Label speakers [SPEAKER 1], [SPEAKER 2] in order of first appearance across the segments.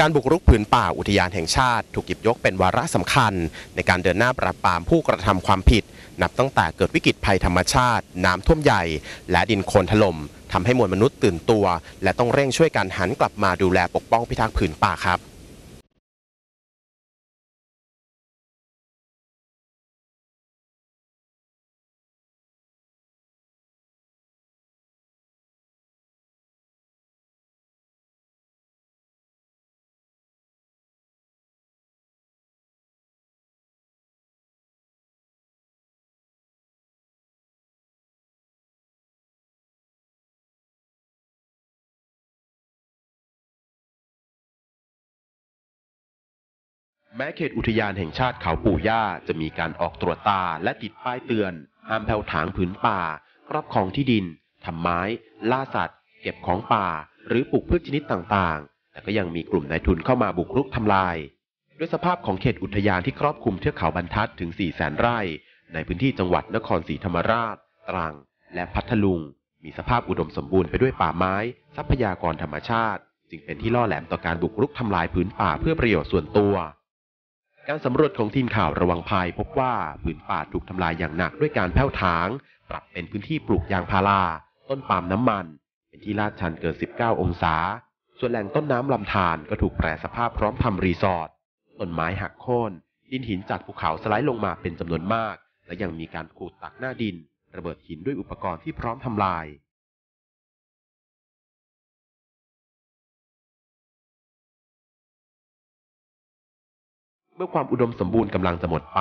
[SPEAKER 1] การบุกรุกผืนป่าอุทยานแห่งชาติ ถูกหยิบยกเป็นวาระสำคัญ ในการเดินหน้าปราบปรามผู้กระทำความผิด นับตั้งแต่เกิดวิกฤตภัยธรรมชาติ น้ำท่วมใหญ่ และดินโคลนถล่มทำให้มวลมนุษย์ตื่นตัว และต้องเร่งช่วยกันหันกลับมาดูแลปกป้องพิทักษ์ผืนป่าครับ แม้เขตอุทยานแห่งชาติเขาปู่ย่าจะมีการออกตรวจตาและติดป้ายเตือน ห้ามแผ่วถางผืนป่ารอบครองที่ดิน ทำไม้ ล่าสัตว์ เก็บของป่า หรือปลูกพืชชนิดต่างๆ แต่ก็ยังมีกลุ่มนายทุนเข้ามาบุกรุกทำลาย ด้วยสภาพของเขตอุทยานที่ครอบคลุมเทือกเขาบรรทัดถึง 4 0 0แสนไร่ ในพื้นที่จังหวัดนครศรีธรรมราช ตรัง และพัทลุง มีสภาพอุดมสมบูรณ์ไปด้วยป่าไม้ ทรัพยากรธรรมชาติ จึงเป็นที่ล่อแหลมต่อการบุกรุกทำลายพื้นป่าเพื่อประโยชน์ส่วนตัว การสำรวจของทีมข่าวระวังภัยพบว่าผืนป่าถูกทำลายอย่างหนักด้วยการแผ้วถาง ปรับเป็นพื้นที่ปลูกยางพารา ต้นปาล์มน้ำมัน เป็นที่ลาดชันเกิน 19 องศา ส่วนแหล่งต้นน้ำลำธารก็ถูกแปรสภาพพร้อมทำรีสอร์ท ต้นไม้หักโค่น ดินหินจากภูเขาสไลด์ลงมาเป็นจำนวนมาก และยังมีการขูดตักหน้าดิน ระเบิดหินด้วยอุปกรณ์ที่พร้อมทำลาย เมื่อความอุดมสมบูรณ์กำลังจะหมดไป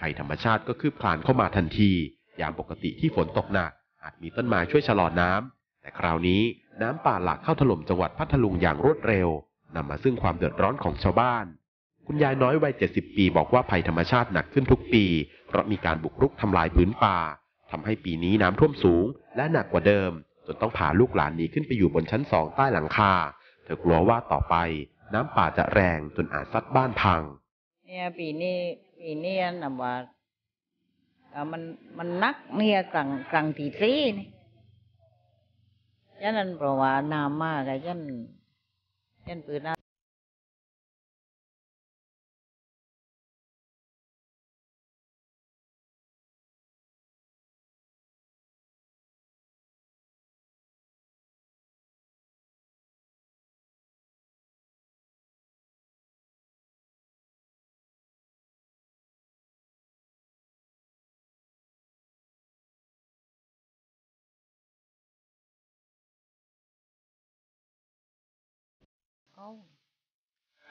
[SPEAKER 1] ภัยธรรมชาติก็คืบคลานเข้ามาทันที ยามปกติที่ฝนตกหนัก อาจมีต้นไม้ช่วยชะลอน้ำ แต่คราวนี้น้ำป่าหลากเข้าถล่มจังหวัดพัทลุงอย่างรวดเร็วนำมาซึ่งความเดือดร้อนของชาวบ้าน คุณยายน้อยวัย 70 ปีบอกว่าภัยธรรมชาติหนักขึ้นทุกปี เพราะมีการบุกรุกทำลายพื้นป่าทำให้ปีนี้น้ำท่วมสูง และหนักกว่าเดิม จนต้องพาลูกหลานหนีขึ้นไปอยู่บนชั้นสองใต้หลังคา เธอกลัวว่าต่อไป น้ำป่าจะแรงจนอาจซัดบ้านพัง
[SPEAKER 2] เนี่ยปีนี้ปีนี้นะว่ามันมันนักเนี่ยกลางกลางตีซีนี่ยันนั้นเพราะว่าน้ำมากอะยันยันปืนน้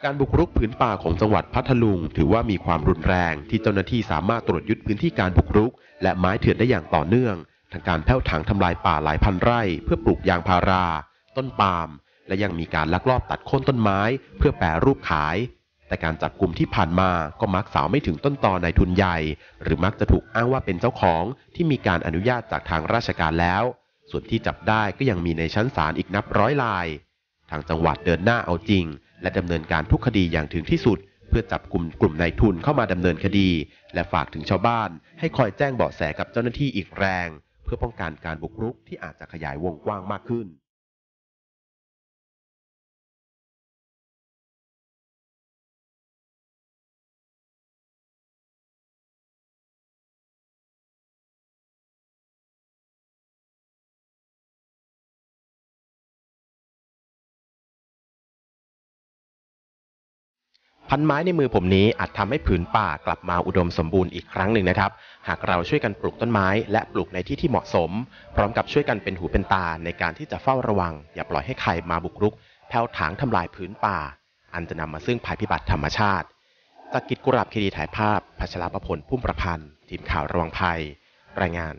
[SPEAKER 1] การบุกรุกผืนป่าของจังหวัดพัทลุง ถือว่ามีความรุนแรงที่เจ้าหน้าที่สามารถตรวจยึดพื้นที่การบุกรุก และไม้เถื่อนได้อย่างต่อเนื่องทั้งการแผ่วถางทำลายป่าหลายพันไร่ เพื่อปลูกยางพารา ต้นปาล์มและยังมีการลักลอบตัดโค่นต้นไม้ เพื่อแปรรูปขาย แต่การจับกลุ่มที่ผ่านมาก็มักสาวไม่ถึงต้นตอในทุนใหญ่ หรือมักจะถูกอ้างว่าเป็นเจ้าของที่มีการอนุญาตจากทางราชการแล้ว ส่วนที่จับได้ก็ยังมีในชั้นศาลอีกนับร้อยลาย ทางจังหวัดเดินหน้าเอาจริง และดำเนินการทุกคดีอย่างถึงที่สุด เพื่อจับกลุ่มกลุ่มนายทุนเข้ามาดำเนินคดี และฝากถึงชาวบ้าน ให้คอยแจ้งเบาะแสกับเจ้าหน้าที่อีกแรง เพื่อป้องกันการบุกรุกที่อาจจะขยายวงกว้างมากขึ้น พันไม้ในมือผมนี้อาจทำให้ผืนป่ากลับมาอุดมสมบูรณ์อีกครั้งหนึ่งนะครับ หากเราช่วยกันปลูกต้นไม้ และปลูกในที่ที่เหมาะสม พร้อมกับช่วยกันเป็นหูเป็นตาในการที่จะเฝ้าระวัง อย่าปล่อยให้ใครมาบุกรุกแผ่วถางทำลายผืนป่า อันจะนำมาซึ่งภัยพิบัติธรรมชาติจากกิจกุราบคดีถ่ายภาพพัชรประพลพุ่มประพันธ์ทีมข่าวระวังภัย รายงาน